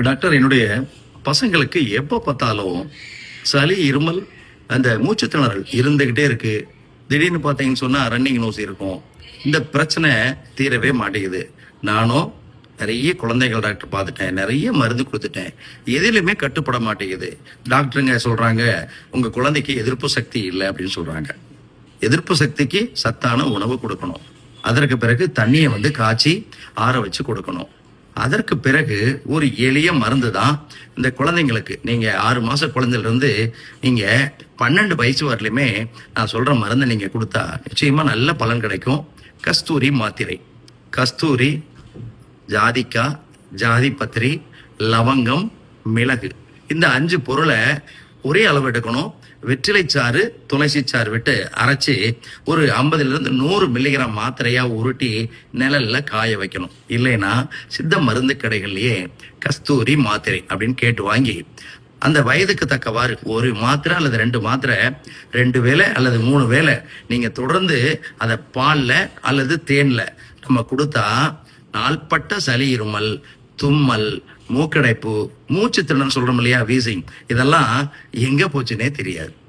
Doctor என்னுடைய பசங்களுக்கு எப்போ பார்த்தாலும் சளி இருமல் அந்த மூச்சு திணறல் இருந்துகிட்டே இருக்கு. திடீர்னு பார்த்தீங்கன்னு சொன்னால் ரன்னிங் நோஸ் இருக்கும். இந்த பிரச்சனை தீரவே மாட்டேங்குது. நானும் நிறைய குழந்தைகள் டாக்டர் பார்த்துட்டேன். நிறைய மருந்து கொடுத்துட்டேன். எதிலுமே கட்டுப்பட மாட்டேங்குது. டாக்டருங்க சொல்றாங்க உங்க குழந்தைக்கு எதிர்ப்பு சக்தி இல்லை அப்படின்னு சொல்றாங்க. எதிர்ப்பு சக்திக்கு சத்தான உணவு கொடுக்கணும். அதற்கு பிறகு தண்ணியை வந்து காய்ச்சி ஆற வச்சு கொடுக்கணும். அதற்கு பிறகு ஒரு எளிய மருந்து தான் இந்த குழந்தைங்களுக்கு. நீங்க ஆறு மாச குழந்தையில நீங்கள் நீங்க பன்னெண்டு வயசு வரலையுமே நான் சொல்ற மருந்தை நீங்க கொடுத்தா நிச்சயமா நல்ல பலன் கிடைக்கும். கஸ்தூரி மாத்திரை. கஸ்தூரி ஜாதிக்காய் ஜாதி பத்திரி லவங்கம் மிளகு. இந்த அஞ்சு பொருளை ஒரே அளவு எடுக்கணும். வெற்றிலை சாறு துளசி சாறு விட்டு அரைச்சி ஒரு ஐம்பதுல இருந்து நூறு மில்லிகிராம் மாத்திரையா உருட்டி நிழல்ல காய வைக்கணும். இல்லைன்னா சித்த மருந்து கடைகள்லயே கஸ்தூரி மாத்திரை அப்படின்னு கேட்டு வாங்கி அந்த வயதுக்கு தக்கவாறு ஒரு மாத்திரை அல்லது ரெண்டு மாத்திரை ரெண்டு வேளை அல்லது மூணு வேளை நீங்க தொடர்ந்து அதை பால்ல அல்லது தேன்ல நம்ம கொடுத்தா நாள்பட்ட சளி இருமல் தும்மல் மூக்கடைப்பு மூச்சு திணறல் சொல்றோம் இல்லையா வீசிங். இதெல்லாம் எங்க போச்சுன்னே தெரியாது.